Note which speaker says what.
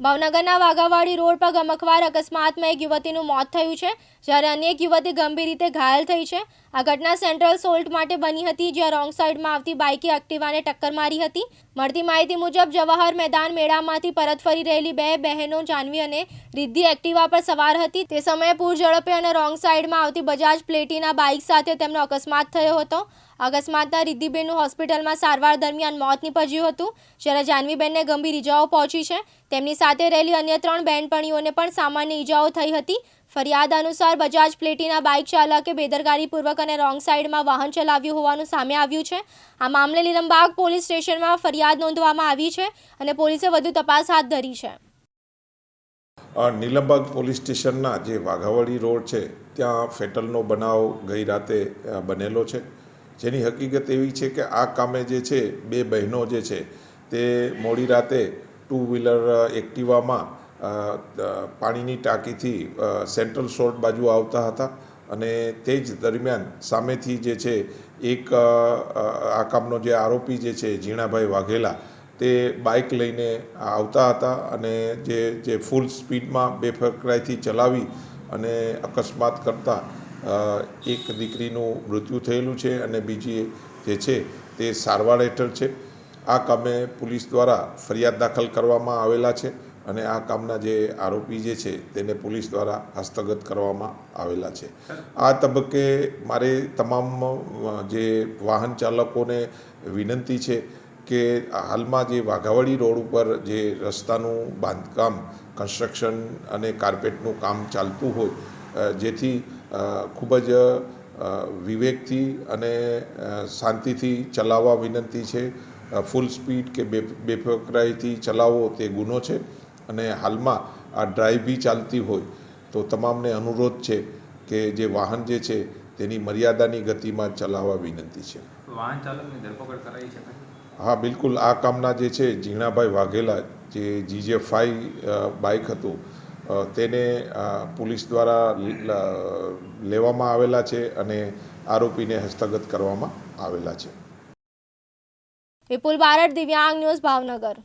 Speaker 1: ભાવનગરના વાઘાવાડી રોડ પર ગમખવાર અકસ્માતમાં એક યુવતીનું મોત થયું છે, જ્યારે અન્ય એક યુવતી ગંભીર રીતે ઘાયલ થઈ છે. આ ઘટના સેન્ટ્રલ સોલ્ટ માટે બની હતી, જ્યાં રોંગ સાઈડમાં આવતી બાઇકે એક્ટિવાને ટક્કર મારી હતી. મળતી માહિતી મુજબ, જવાહર મેદાન મેળામાંથી પરત ફરી રહેલી બે બહેનો જાનવી અને રિદ્ધિ એક્ટિવા પર સવાર હતી. તે સમયે પૂર ઝડપે અને રોંગ સાઈડમાં આવતી બજાજ પ્લેટીના બાઇક સાથે તેમનો અકસ્માત થયો હતો. અકસ્માતના રિદ્ધિબેનનું હોસ્પિટલમાં સારવાર દરમિયાન મોત નીપજ્યું હતું. જ્યારે જાનવીબેનને ગંભીર ઇજાઓ પહોંચી છે, તેમની સાથે રહેલી અન્ય ત્રણ બહેનપણીઓને પણ સામાન્ય ઇજાઓ થઈ હતી. ફરિયાદ અનુસાર બજાજ પ્લેટીના બાઇક ચાલકે બેદરકારીપૂર્વક અને રોંગ સાઈડમાં વાહન ચલાવ્યું હોવાનું સામે આવ્યું છે. આ મામલે લીલમબાગ પોલીસ સ્ટેશનમાં ફરિયાદ નોંધવામાં આવી છે અને પોલીસે વધુ તપાસ હાથ ધરી છે.
Speaker 2: નીલમબાગ પોલીસ સ્ટેશનના જે વાઘાવાડી રોડ છે, ત્યાં ફેટલનો બનાવ ગઈ રાતે બનેલો છે. જેની હકીકત એવી છે કે આ કામે જે છે, બે બહેનો જે છે, તે મોડી રાતે ટુ વ્હીલર એક્ટિવામાં પાણીની ટાંકીથી સેન્ટ્રલ શોર્ટ બાજુ આવતા હતા અને તે જ દરમિયાન સામેથી જે છે, એક આ કામનો જે આરોપી જે છે, ઝીણાભાઈ વાઘેલા, તે બાઇક લઈને આવતા હતા અને જે જે ફૂલ સ્પીડમાં બેફકરાઈથી ચલાવી અને અકસ્માત કરતાં એક દીકરીનું મૃત્યુ થયેલું છે અને બીજી જે છે તે સારવાર હેઠળ છે. આ કામે પોલીસ દ્વારા ફરિયાદ દાખલ કરવામાં આવેલા છે અને આ કામના જે આરોપી જે છે તેને પોલીસ દ્વારા હસ્તગત કરવામાં આવેલા છે. આ તબક્કે મારે તમામ જે વાહન ચાલકોને વિનંતી છે કે હાલમાં જે વાઘાવાડી રોડ ઉપર જે રસ્તાનું બાંધકામ, કન્સ્ટ્રક્શન અને કાર્પેટનું કામ ચાલતું હોય જેથી ખૂબ જ વિવેકથી અને શાંતિથી ચલાવવા વિનંતી છે. ફૂલ સ્પીડ કે બે બેફકરાઈથી ચલાવવો તે ગુનો છે. અને હાલમાં આ ડ્રાઈવ બી ચાલતી હોય તો તમામને અનુરોધ છે કે જે વાહન જે છે તેની મર્યાદાની ગતિમાં ચલાવવા વિનંતી છે.
Speaker 3: વાહન ચાલકની ધરપકડ કરાઈ છે
Speaker 2: હા બિલકુલ. આ કામના જે છે ઝીણાભાઈ વાઘેલા જે જીજે ફાઈ બાઇક હતું તેને પોલીસ દ્વારા લેવામાં આવેલા છે અને આરોપીને હસ્તગત કરવામાં આવેલા છે.
Speaker 1: વિપુલ બારડ, દિવ્યાંગ ન્યૂઝ ભાવનગર.